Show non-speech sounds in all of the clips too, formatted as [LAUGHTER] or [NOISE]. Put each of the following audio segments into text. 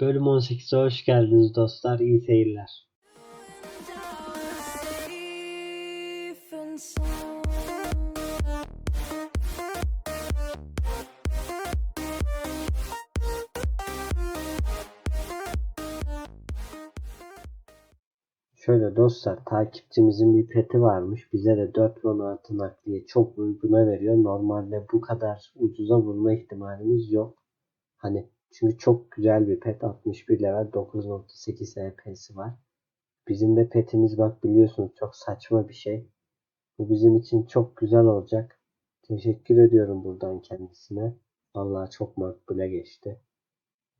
Bölüm 18'e hoş geldiniz dostlar. İyi seyirler. Şöyle dostlar takipçimizin bir peti varmış. Bize de 4 won artı nakliye çok uyguna veriyor. Normalde bu kadar ucuza bulma ihtimalimiz yok. Hani çünkü çok güzel bir pet. 61 level 9.8 HP'si var. Bizim de petimiz bak biliyorsunuz çok saçma bir şey. Bu bizim için çok güzel olacak. Teşekkür ediyorum buradan kendisine. Vallahi çok makbule geçti.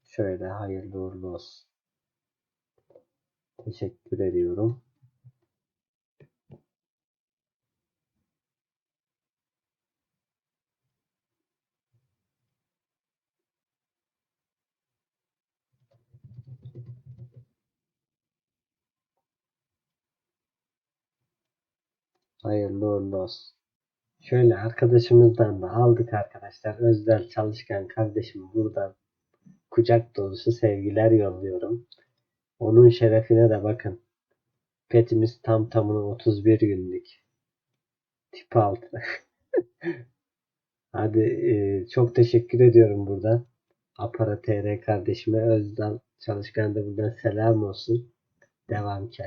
Şöyle hayırlı uğurlu olsun. Teşekkür ediyorum. Hayırlı uğurlu olsun. Şöyle arkadaşımızdan da aldık arkadaşlar. Özdel çalışkan kardeşim buradan kucak dolusu sevgiler yolluyorum. Onun şerefine de bakın. Petimiz tam tamına 31 günlük. Tip 6. [LAUGHS] Hadi e, çok teşekkür ediyorum buradan. Apara TR kardeşime Özdal Çalışkan da buradan selam olsun. Devam ki.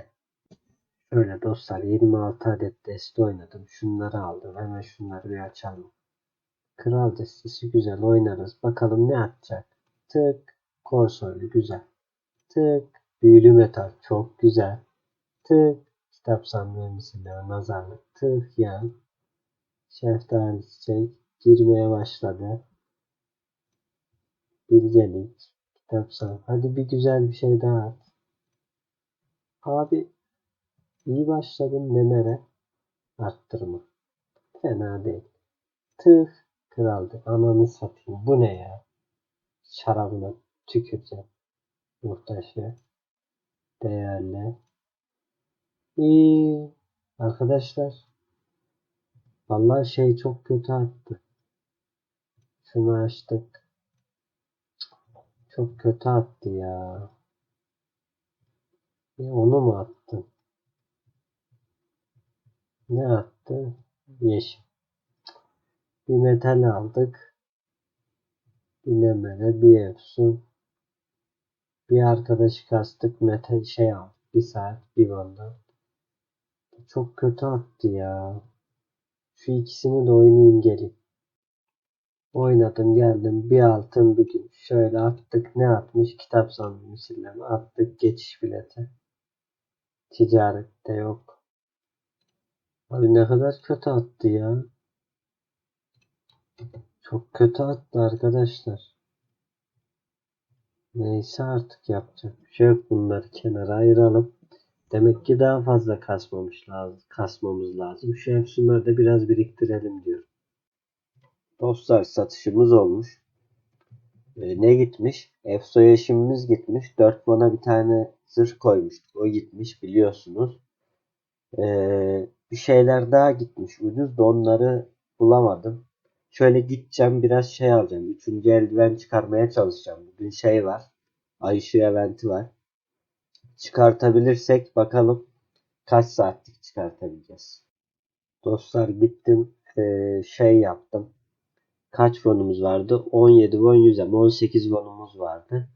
Şöyle dostlar 26 adet deste oynadım. Şunları aldım. Hemen şunları bir açalım. Kral destesi güzel oynarız. Bakalım ne atacak. Tık. Korsoylu güzel. Tık. Büyülü metal çok güzel. Tık. Kitap sandığı nazarlık. Tık ya. Şeftali çiçek girmeye başladı. Bilgelik. Kitap sandığı. Hadi bir güzel bir şey daha at. Abi iyi başladın nemere. Arttırma. Fena değil. Tıh. Kraldı. Ananı satayım. Bu ne ya? Şarabına tüküreceğim. Muhtaşı. Değerli. İyi. Arkadaşlar. Vallahi şey çok kötü attı. Şunu açtık. Çok kötü attı ya. E, onu mu attın? Ne attı? Yeşil. Bir metal aldık. Bir nemere, bir efsun. Bir arkadaşı kastık. Metal şey aldık. Bir saat, bir banda. Çok kötü attı ya. Şu ikisini de oynayayım gelin. Oynadım geldim. Bir altın bir gün. Şöyle attık. Ne atmış? Kitap sandım misilleme. Attık geçiş bileti. Ticarette yok. Abi ne kadar kötü attı ya. Çok kötü attı arkadaşlar. Neyse artık yapacak bir şey yok. Bunları kenara ayıralım. Demek ki daha fazla kasmamış lazım, kasmamız lazım. Şu efsunları da biraz biriktirelim diyor. Dostlar satışımız olmuş. Ee, ne gitmiş? Efso'ya işimimiz gitmiş. 4 bana bir tane zırh koymuştuk. O gitmiş biliyorsunuz. Ee, bir şeyler daha gitmiş ucuz da onları bulamadım. Şöyle gideceğim biraz şey alacağım. Üçüncü eldiven çıkarmaya çalışacağım. Bugün şey var. Ay eventi var. Çıkartabilirsek bakalım kaç saatlik çıkartabileceğiz. Dostlar gittim ee, şey yaptım. Kaç wonumuz vardı? 17 won 100 18 wonumuz vardı.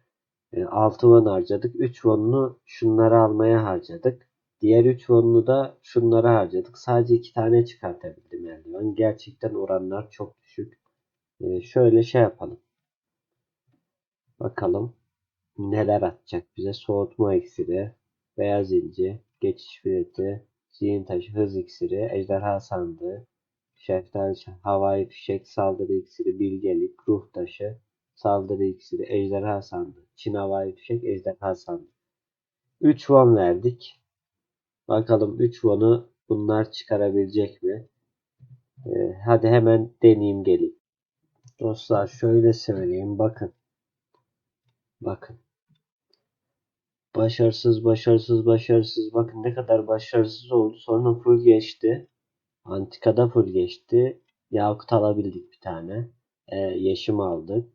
E, 6 won harcadık. 3 wonunu şunları almaya harcadık. Diğer 3 wonunu da şunlara harcadık. Sadece 2 tane çıkartabildim eldiven. Gerçekten oranlar çok düşük. E, şöyle şey yapalım. Bakalım neler atacak bize. Soğutma iksiri, beyaz inci, geçiş bileti, zihin taşı, hız iksiri, ejderha sandığı, şeftali, havai fişek, saldırı iksiri, bilgelik, ruh taşı, saldırı iksiri, ejderha sandığı, Çin havai fişek, ejderha sandığı. 3 won verdik. Bakalım 3 won'u bunlar çıkarabilecek mi? Ee, hadi hemen deneyeyim geleyim. Dostlar şöyle söyleyeyim bakın. Bakın. Başarısız, başarısız, başarısız. Bakın ne kadar başarısız oldu. Sonra full geçti. Antikada full geçti. Yakut alabildik bir tane. Ee, yeşim aldık.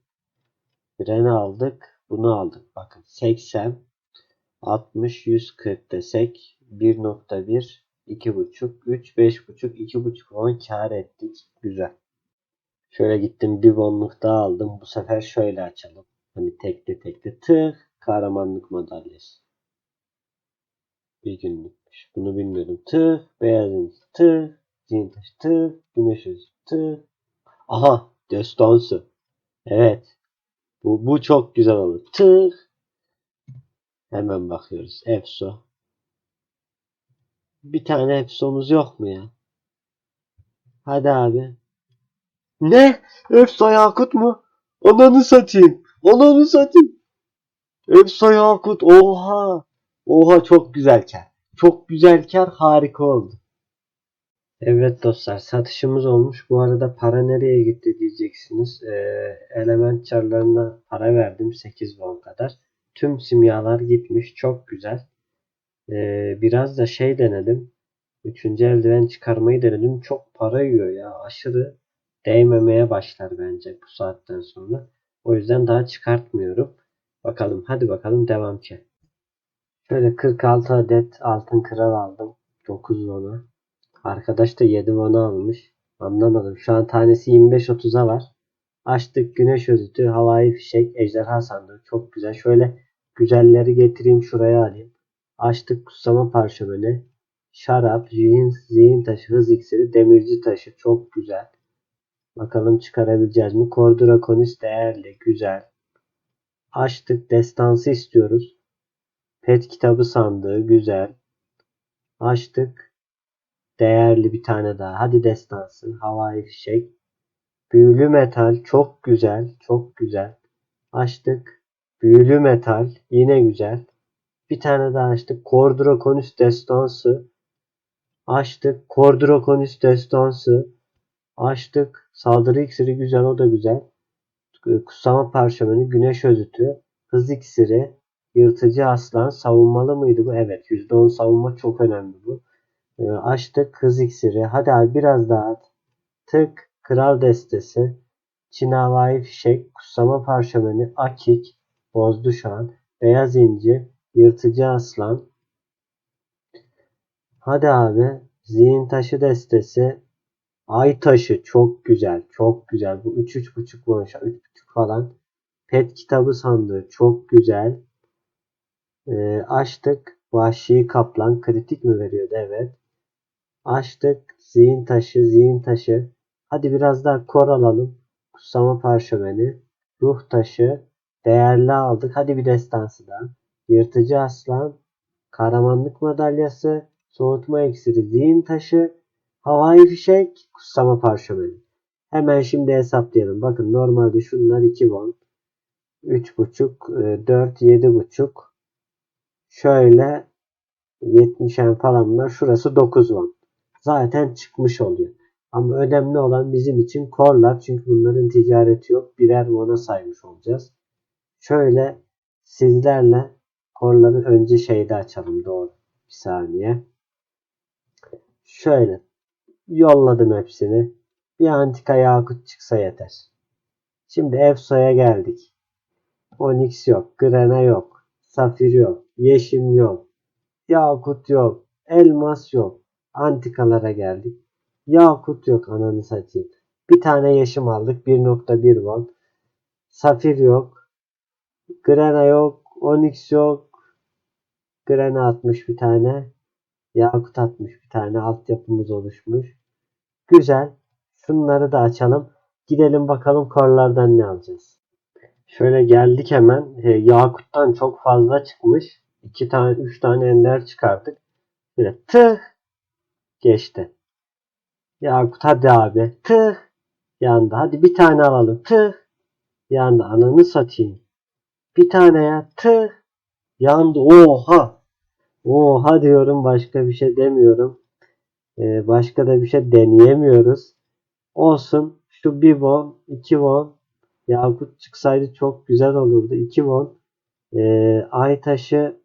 Bren aldık. Bunu aldık. Bakın 80 60 140 desek 1.1 2.5 3 5.5 2.5 won kar ettik. Güzel. Şöyle gittim bir wonluk daha aldım. Bu sefer şöyle açalım. Hani tekli tekli tık kahramanlık madalyası. Bir günlükmüş. Bunu bilmiyordum. Tık beyaz inci tık zihin taşı tık güneş yüzü tık. Aha destansı. Evet. Bu, bu çok güzel olur. Tık. Hemen bakıyoruz. Efso. Bir tane Efso'muz yok mu ya? Hadi abi. Ne? Efso Yakut mu? Ananı satayım. Ananı satayım. Efso Yakut. Oha. Oha çok güzel kar. Çok güzel kar. Harika oldu. Evet dostlar satışımız olmuş. Bu arada para nereye gitti diyeceksiniz. Ee, element çarlarına para verdim 8 won kadar. Tüm simyalar gitmiş. Çok güzel. Ee, biraz da şey denedim. Üçüncü eldiven çıkarmayı denedim. Çok para yiyor ya. Aşırı değmemeye başlar bence bu saatten sonra. O yüzden daha çıkartmıyorum. Bakalım hadi bakalım devam ki. Şöyle 46 adet altın kral aldım. 9 won'a. Arkadaş da 7 won'a almış. Anlamadım. Şu an tanesi 25-30'a var. Açtık güneş özütü, havai fişek, ejderha sandığı. Çok güzel. Şöyle güzelleri getireyim şuraya alayım. Açtık kutsama parşömeni. Şarap, zihin, zihin taşı, hız iksiri, demirci taşı. Çok güzel. Bakalım çıkarabileceğiz mi? Kordrakonis değerli. Güzel. Açtık. Destansı istiyoruz. Pet kitabı sandığı. Güzel. Açtık. Değerli bir tane daha. Hadi destansı. Havai fişek. Büyülü metal. Çok güzel. Çok güzel. Açtık. Büyülü metal. Yine güzel. Bir tane daha açtık. Kordrokonus destansı. Açtık. Kordrokonus destansı. Açtık. Saldırı iksiri güzel. O da güzel. Kutsama parşömeni. Güneş özütü. Hız iksiri. Yırtıcı aslan. Savunmalı mıydı bu? Evet. %10 savunma çok önemli bu. Ee, açtık. Hız iksiri. Hadi abi biraz daha at. Tık. Kral destesi. Çin havai fişek. Kutsama parşömeni. Akik. Bozdu şu an. Beyaz inci. Yırtıcı aslan. Hadi abi. Zihin taşı destesi. Ay taşı çok güzel. Çok güzel. Bu 3 3.5 bonşa. 3.5 falan. Pet kitabı sandığı çok güzel. Ee, açtık. Vahşi kaplan. Kritik mi veriyordu? Evet. Açtık. Zihin taşı. Zihin taşı. Hadi biraz daha kor alalım. Kutsama parşömeni. Ruh taşı. Değerli aldık. Hadi bir destansı daha. Yırtıcı aslan, kahramanlık madalyası, soğutma iksiri, zihin taşı, havai fişek, kutsama parşömeni. Hemen şimdi hesaplayalım. Bakın normalde şunlar 2 won. 3.5, 4, 7.5. Şöyle 70'en falan var. Şurası 9 won. Zaten çıkmış oluyor. Ama önemli olan bizim için korlar. Çünkü bunların ticareti yok. Birer won'a saymış olacağız. Şöyle sizlerle korları önce şeyde açalım. Doğru. Bir saniye. Şöyle. Yolladım hepsini. Bir antika yakut çıksa yeter. Şimdi Efso'ya geldik. Onyx yok. Grena yok. Safir yok. Yeşim yok. Yakut yok. Elmas yok. Antikalara geldik. Yakut yok ananı satayım. Bir tane yeşim aldık. 1.1 won. Safir yok. Grena yok. Onyx yok. Grena atmış bir tane. Yakut atmış bir tane. Altyapımız oluşmuş. Güzel. Şunları da açalım. Gidelim bakalım korlardan ne alacağız. Şöyle geldik hemen. E, Yakut'tan çok fazla çıkmış. 2 tane 3 tane ender çıkardık. Böyle tıh geçti. Yakut hadi abi. Tıh yandı. Hadi bir tane alalım. Tıh yandı. Ananı satayım. Bir tane ya. Tıh yandı. Oha. Oha diyorum. Başka bir şey demiyorum. Ee, başka da bir şey deneyemiyoruz. Olsun. Şu bir won, iki won Yakut çıksaydı çok güzel olurdu. 2 won. Ee, ay taşı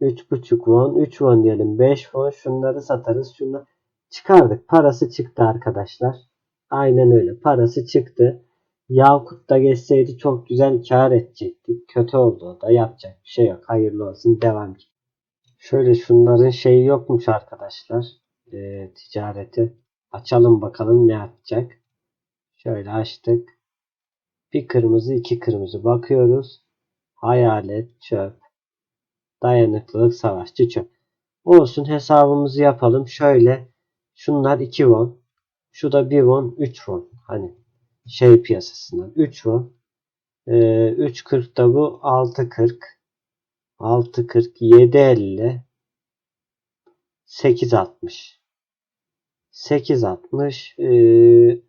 3.5 won. 3 won diyelim. 5 won. Şunları satarız. Şunları çıkardık. Parası çıktı arkadaşlar. Aynen öyle. Parası çıktı. Yakut da geçseydi çok güzel kar edecektik. Kötü oldu da yapacak bir şey yok. Hayırlı olsun devam ki. Şöyle şunların şeyi yokmuş arkadaşlar. Ee, ticareti. Açalım bakalım ne atacak. Şöyle açtık. Bir kırmızı iki kırmızı bakıyoruz. Hayalet çöp. Dayanıklılık savaşçı çöp. Olsun hesabımızı yapalım. Şöyle şunlar 2 won. Şu da 1 won 3 won. Hani şey piyasasından 3 won. Ee, 3.40 da bu 6.40. 6.40 7.50 8.60 8.60 ee,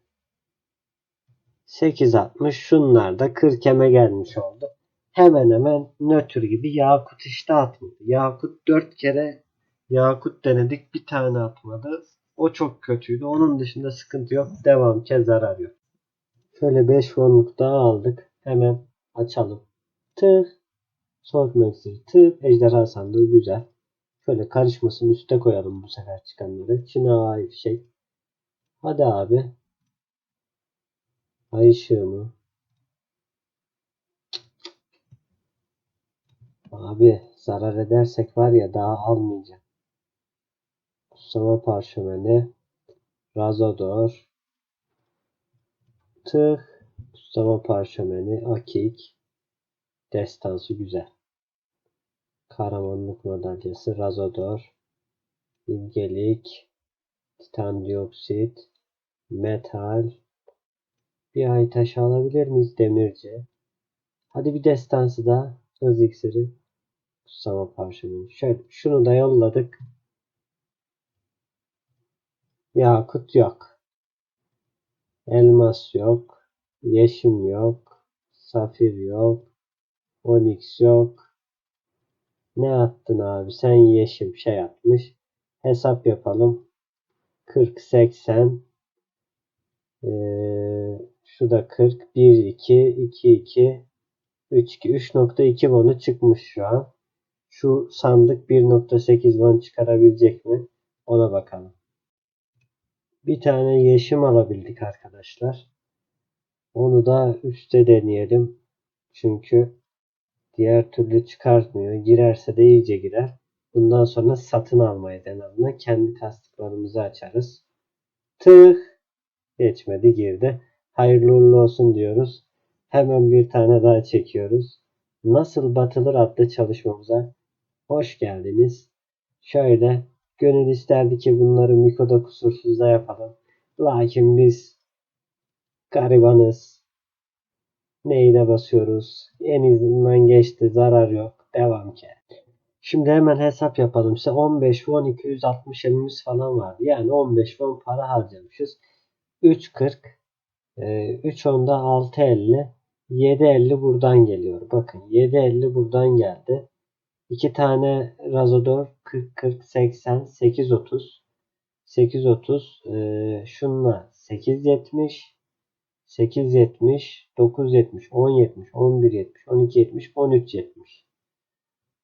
8.60 şunlar da 40 eme gelmiş oldu. Hemen hemen nötr gibi Yakut işte atmadı. Yakut 4 kere Yakut denedik bir tane atmadı. O çok kötüydü. Onun dışında sıkıntı yok. Devam ke zarar yok. Şöyle 5 wonluk daha aldık. Hemen açalım. Tık. Soğuk iksiri tık. Ejderha sandığı güzel. Şöyle karışmasın üste koyalım bu sefer çıkanları. Ait şey. Hadi abi. Ay ışığı mı? Abi zarar edersek var ya daha almayacağım. Kutsama parşömeni. Razodor. Tık. Kutsama parşömeni. Akik. Destansı güzel. Kahramanlık madalyası. Razodor. İlgelik. Titan dioksit. Metal. Bir ay taşı alabilir miyiz demirci? Hadi bir destansı da hız iksiri. Kutsama parşömeni. Şöyle şunu da yolladık. Yakut yok. Elmas yok. Yeşim yok. Safir yok. Onyx yok. Ne attın abi? Sen yeşim şey atmış. Hesap yapalım. 40 80 ee, şu da 40 1 2 2 2 3 2 3.2 bonu çıkmış şu an. Şu sandık 1.8 bon çıkarabilecek mi? Ona bakalım. Bir tane yeşim alabildik arkadaşlar. Onu da üstte deneyelim. Çünkü diğer türlü çıkartmıyor. Girerse de iyice girer. Bundan sonra satın almayı denedığında kendi kastıklarımızı açarız. Tık. Geçmedi girdi. Hayırlı uğurlu olsun diyoruz. Hemen bir tane daha çekiyoruz. Nasıl batılır adlı çalışmamıza hoş geldiniz. Şöyle gönül isterdi ki bunları Miko'da kusursuz da yapalım. Lakin biz garibanız. Neyine basıyoruz? En izinden geçti. Zarar yok. Devam ki. Şimdi hemen hesap yapalım. Size 15 won 260 emimiz falan vardı. Yani 15 won para harcamışız. 3.40 3 onda 6.50 7.50 buradan geliyor. Bakın 7.50 buradan geldi. 2 tane Razodor 40 40 80 830 830 e, şunla 870 870 970 1070 1170 1270 1370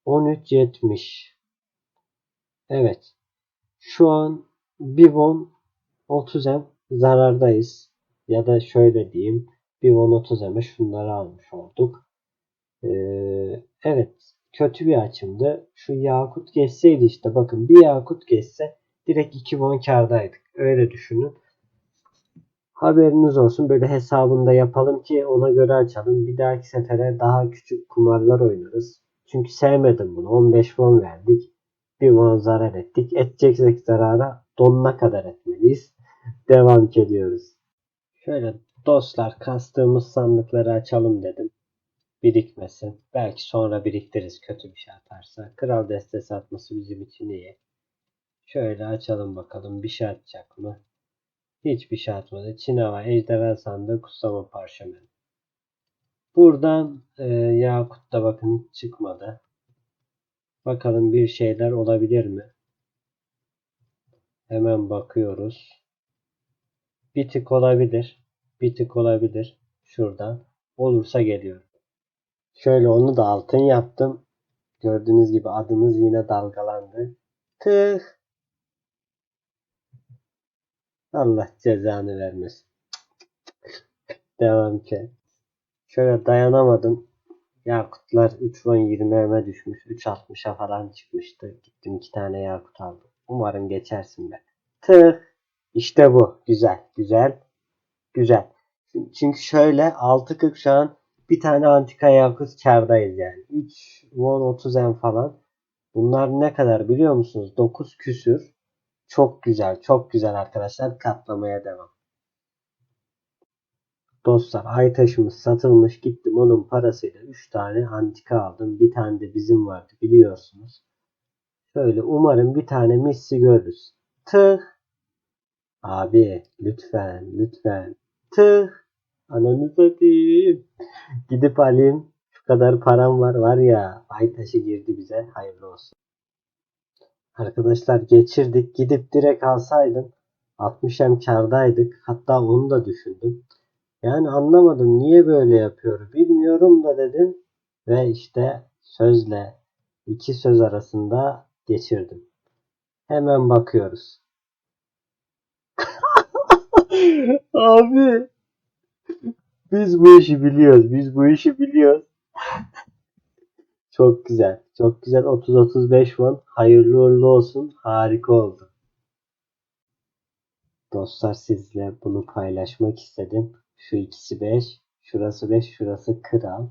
1370 Evet. Şu an bir won 30 em zarardayız. Ya da şöyle diyeyim. Bir won 30 em'e şunları almış olduk. Ee, evet. Kötü bir açımdı. Şu yakut geçseydi işte bakın bir yakut geçse direkt 2 won kardaydık. Öyle düşünün. Haberiniz olsun. Böyle hesabında yapalım ki ona göre açalım. Bir dahaki sefere daha küçük kumarlar oynarız. Çünkü sevmedim bunu. 15 won verdik. Bir won zarar ettik. Edeceksek zarara donuna kadar etmeliyiz. Devam ediyoruz. Şöyle dostlar kastığımız sandıkları açalım dedim. Birikmesin. Belki sonra biriktiririz kötü bir şey atarsa. Kral destesi atması bizim için iyi. Şöyle açalım bakalım bir şey atacak mı? Hiçbir şey atmadı. Çinava, ejderha sandığı, kutsama parşömeni. Buradan e, Yakut da bakın hiç çıkmadı. Bakalım bir şeyler olabilir mi? Hemen bakıyoruz. Bir tık olabilir. Bir tık olabilir. Şuradan. Olursa geliyor. Şöyle onu da altın yaptım. Gördüğünüz gibi adımız yine dalgalandı. Tık. Allah cezanı vermesin. Devam ki. Şöyle dayanamadım. Yakutlar 3 won 20 eme düşmüş. 3.60'a falan çıkmıştı. Gittim 2 tane yakut aldım. Umarım geçersin be. Tüh. İşte bu. Güzel. Güzel. Güzel. Çünkü şöyle 6.40 şu an bir tane antika yakut kardayız yani. 3 won 30 em falan. Bunlar ne kadar biliyor musunuz? 9 küsür. Çok güzel. Çok güzel arkadaşlar. Katlamaya devam. Dostlar ay taşımız satılmış. Gittim onun parasıyla 3 tane antika aldım. Bir tane de bizim vardı biliyorsunuz. Şöyle umarım bir tane missi görürüz. Tıh. Abi lütfen lütfen. Tıh. Ananı satayım. Gidip alayım. Şu kadar param var var ya. Ay taşı girdi bize. Hayırlı olsun. Arkadaşlar geçirdik. Gidip direkt alsaydım 60 hem kardaydık. Hatta onu da düşündüm. Yani anlamadım niye böyle yapıyor bilmiyorum da dedim. Ve işte sözle iki söz arasında geçirdim. Hemen bakıyoruz. [LAUGHS] Abi biz bu işi biliyoruz. Biz bu işi biliyoruz. Çok güzel. Çok güzel. 30-35 won. Hayırlı uğurlu olsun. Harika oldu. Dostlar sizle bunu paylaşmak istedim. Şu ikisi 5. Şurası 5. Şurası kral.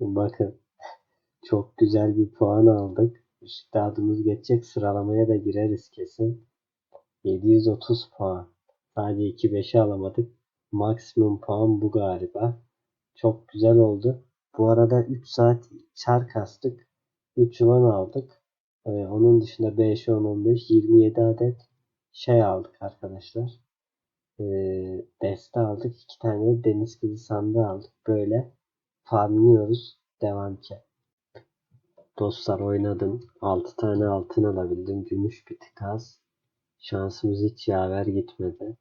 Bakın. [LAUGHS] Çok güzel bir puan aldık. Üstadımız geçecek. Sıralamaya da gireriz kesin. 730 puan. Sadece 2-5'i alamadık. Maksimum puan bu galiba. Çok güzel oldu. Bu arada 3 saat çar kastık. 3 yuvan aldık. Ee, onun dışında 5, 10, 15, 27 adet şey aldık arkadaşlar. Ee, deste aldık. 2 tane de deniz kızı sandığı aldık. Böyle farmlıyoruz. Devam ki. Dostlar oynadım. 6 tane altın alabildim. Gümüş bir tık az. Şansımız hiç yaver gitmedi.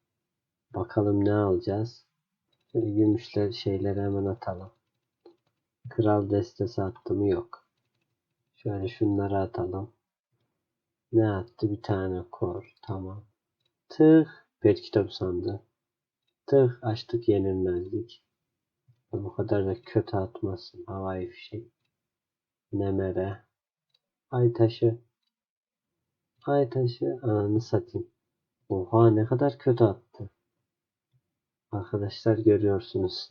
Bakalım ne alacağız. Şöyle gümüşler şeyleri hemen atalım. Kral destesi attı mı yok. Şöyle şunları atalım. Ne attı? Bir tane kor. Tamam. Tıh. Bir kitap sandı. Tıh. Açtık yenilmezlik. Bu kadar da kötü atmasın. Havai fişek. Nemere. Ay taşı. Ay taşı. Ananı satayım. Oha ne kadar kötü attı. Arkadaşlar görüyorsunuz.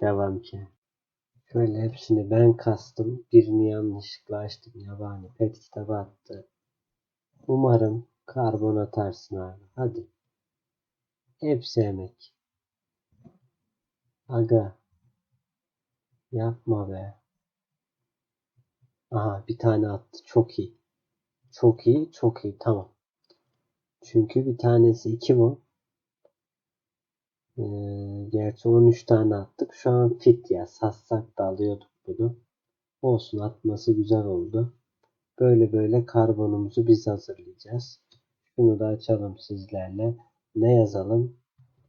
Devam ki. Şöyle hepsini ben kastım. Birini yanlışlıkla açtım. Yabani pet kitabı attı. Umarım karbon atarsın abi. Hadi. Hepsi emek. Aga. Yapma be. Aha bir tane attı. Çok iyi. Çok iyi. Çok iyi. Tamam. Çünkü bir tanesi 2 bu. Ee, gerçi 13 tane attık. Şu an fit ya. Satsak da alıyorduk bunu. Olsun atması güzel oldu. Böyle böyle karbonumuzu biz hazırlayacağız. Şunu da açalım sizlerle. Ne yazalım?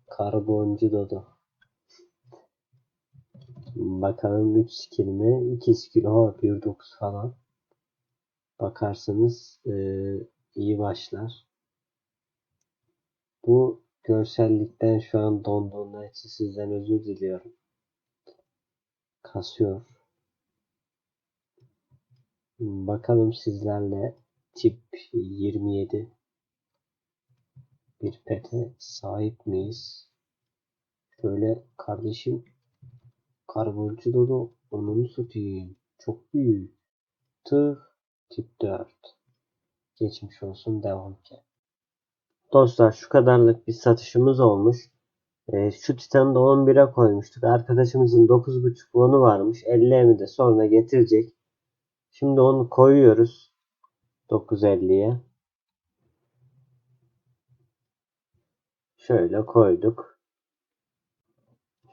Karboncu Dodo. Bakalım 3 skill mi? 2 skill. Ha 1.9 falan. Bakarsanız ee, iyi başlar. Bu görsellikten şu an donduğunda için sizden özür diliyorum. Kasıyor. Bakalım sizlerle tip 27 bir pete sahip miyiz? Şöyle kardeşim karboncu dolu onu satayım. Çok büyük. Tığ tip 4. Geçmiş olsun devam ki. Dostlar şu kadarlık bir satışımız olmuş. E, şu Titan'ı da 11'e koymuştuk. Arkadaşımızın 9.5 wonu varmış. 50'mi de sonra getirecek. Şimdi onu koyuyoruz. 9.50'ye. Şöyle koyduk.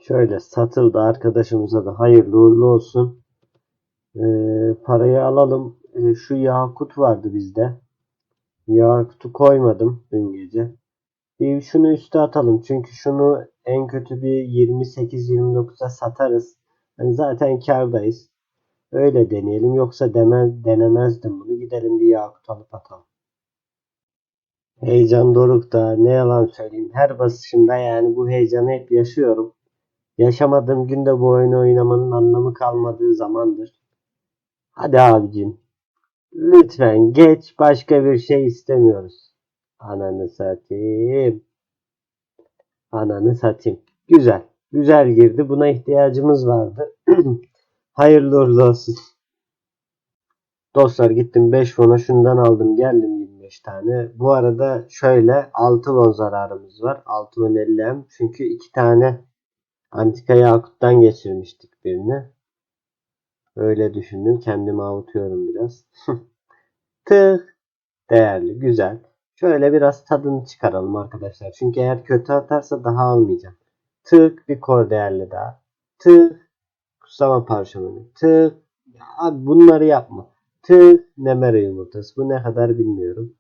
Şöyle satıldı. Arkadaşımıza da hayırlı uğurlu olsun. E, parayı alalım. E, şu Yakut vardı bizde. Yakut'u koymadım dün gece. Bir şunu üste atalım. Çünkü şunu en kötü bir 28-29'a satarız. Yani zaten kardayız. Öyle deneyelim. Yoksa demez, denemezdim bunu. Gidelim bir yakut alıp atalım. Heyecan dorukta. Ne yalan söyleyeyim. Her basışımda yani bu heyecanı hep yaşıyorum. Yaşamadığım günde bu oyunu oynamanın anlamı kalmadığı zamandır. Hadi abicim. Lütfen geç başka bir şey istemiyoruz. Ananı satayım. Ananı satayım. Güzel. Güzel girdi. Buna ihtiyacımız vardı. [CLEARS THROAT] Hayırlı uğurlu olsun. Dostlar gittim 5 fona şundan aldım geldim 25 tane. Bu arada şöyle 6 won zararımız var. 6 won 50 Çünkü 2 tane antika yakuttan geçirmiştik birini. Öyle düşündüm. Kendimi avutuyorum biraz. [LAUGHS] Tık. Değerli. Güzel. Şöyle biraz tadını çıkaralım arkadaşlar. Çünkü eğer kötü atarsa daha almayacağım. Tık. Bir kor değerli daha. Tık. Kutsama parşömeni. Tık. Ya bunları yapma. Tık. Nemere yumurtası. Bu ne kadar bilmiyorum.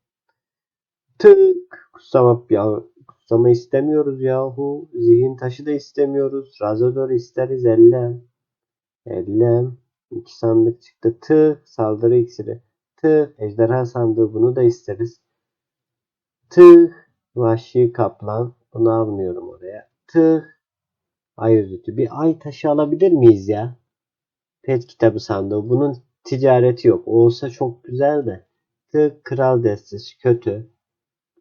Tık. Kutsama ya kutsama istemiyoruz yahu. Zihin taşı da istemiyoruz. Razodor isteriz ellem. Ellem. İki sandık çıktı. Tık. Saldırı iksiri. Tık. Ejderha sandığı bunu da isteriz. Tık. Vahşi kaplan. Bunu almıyorum oraya. Tık. Ay özütü. Bir ay taşı alabilir miyiz ya? Pet kitabı sandığı. Bunun ticareti yok. Olsa çok güzel de. Tık. Kral destesi. Kötü.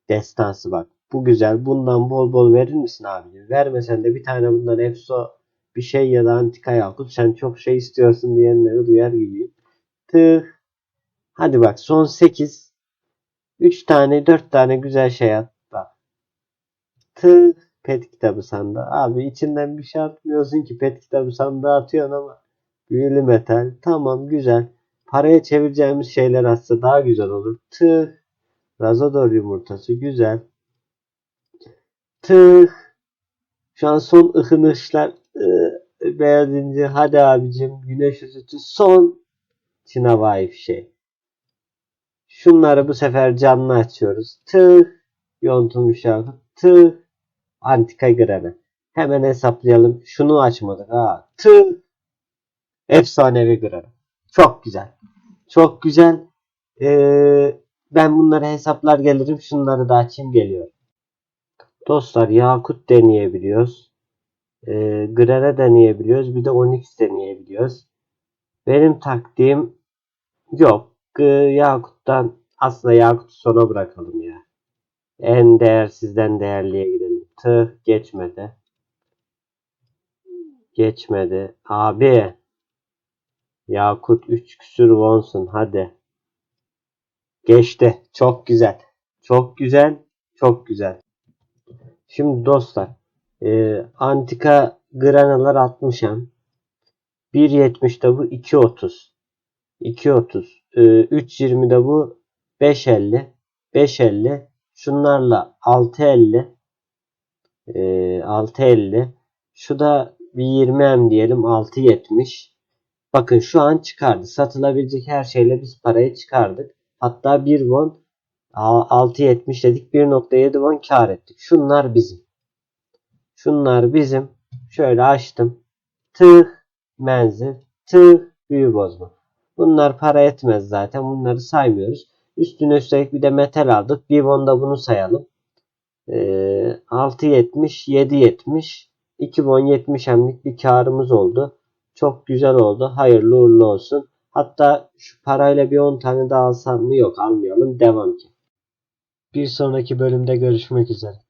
Destansı bak. Bu güzel. Bundan bol bol verir misin abi? Vermesen de bir tane bundan efso bir şey ya da antika yakut. Sen çok şey istiyorsun diyenleri duyar gibiyim. Tık. Hadi bak son 8. 3 tane 4 tane güzel şey at. Bak. Tık. Pet kitabı sandığı. Abi içinden bir şey atmıyorsun ki pet kitabı sandığı atıyorsun ama büyülü metal. Tamam güzel. Paraya çevireceğimiz şeyler atsa daha güzel olur. Tık. Razodor yumurtası güzel. Tık. Şu an son ıhınışlar beğendince hadi abicim güneş üzütü son Çinavai şey. Şunları bu sefer canlı açıyoruz. Tık. Yontulmuş yakut. Tık. Antika grene. Hemen hesaplayalım. Şunu açmadık ha. Tık. Efsanevi grene. Çok güzel. Çok güzel. Ee, ben bunları hesaplar gelirim. Şunları da açayım geliyor. Dostlar Yakut deneyebiliyoruz. Ee, Grene deneyebiliyoruz. Bir de Onyx deneyebiliyoruz. Benim taktiğim yok. G- Yakut'tan aslında Yakut'u sona bırakalım ya. En değersizden değerliye gidelim. Tıh geçmedi. Geçmedi. Abi. Yakut 3 küsür wonsun hadi. Geçti. Çok güzel. Çok güzel. Çok güzel. Şimdi dostlar. E, antika granalar 60 hem. 1.70 de bu 2.30. 2.30. E, 3.20 de bu 5.50. 5.50. Şunlarla 6.50. E, 6.50. Şu da bir 20 hem diyelim 6.70. Bakın şu an çıkardı. Satılabilecek her şeyle biz parayı çıkardık. Hatta 1 won 6.70 dedik. 1.7 won kar ettik. Şunlar bizim. Şunlar bizim. Şöyle açtım. Tıh menzil. Tıh büyü bozma. Bunlar para etmez zaten. Bunları saymıyoruz. Üstüne üstelik bir de metal aldık. Bir won da bunu sayalım. Ee, 6.70 7.70 2 won 70 hemlik bir karımız oldu. Çok güzel oldu. Hayırlı uğurlu olsun. Hatta şu parayla bir 10 tane daha alsam mı? Yok almayalım. Devam ki. Bir sonraki bölümde görüşmek üzere.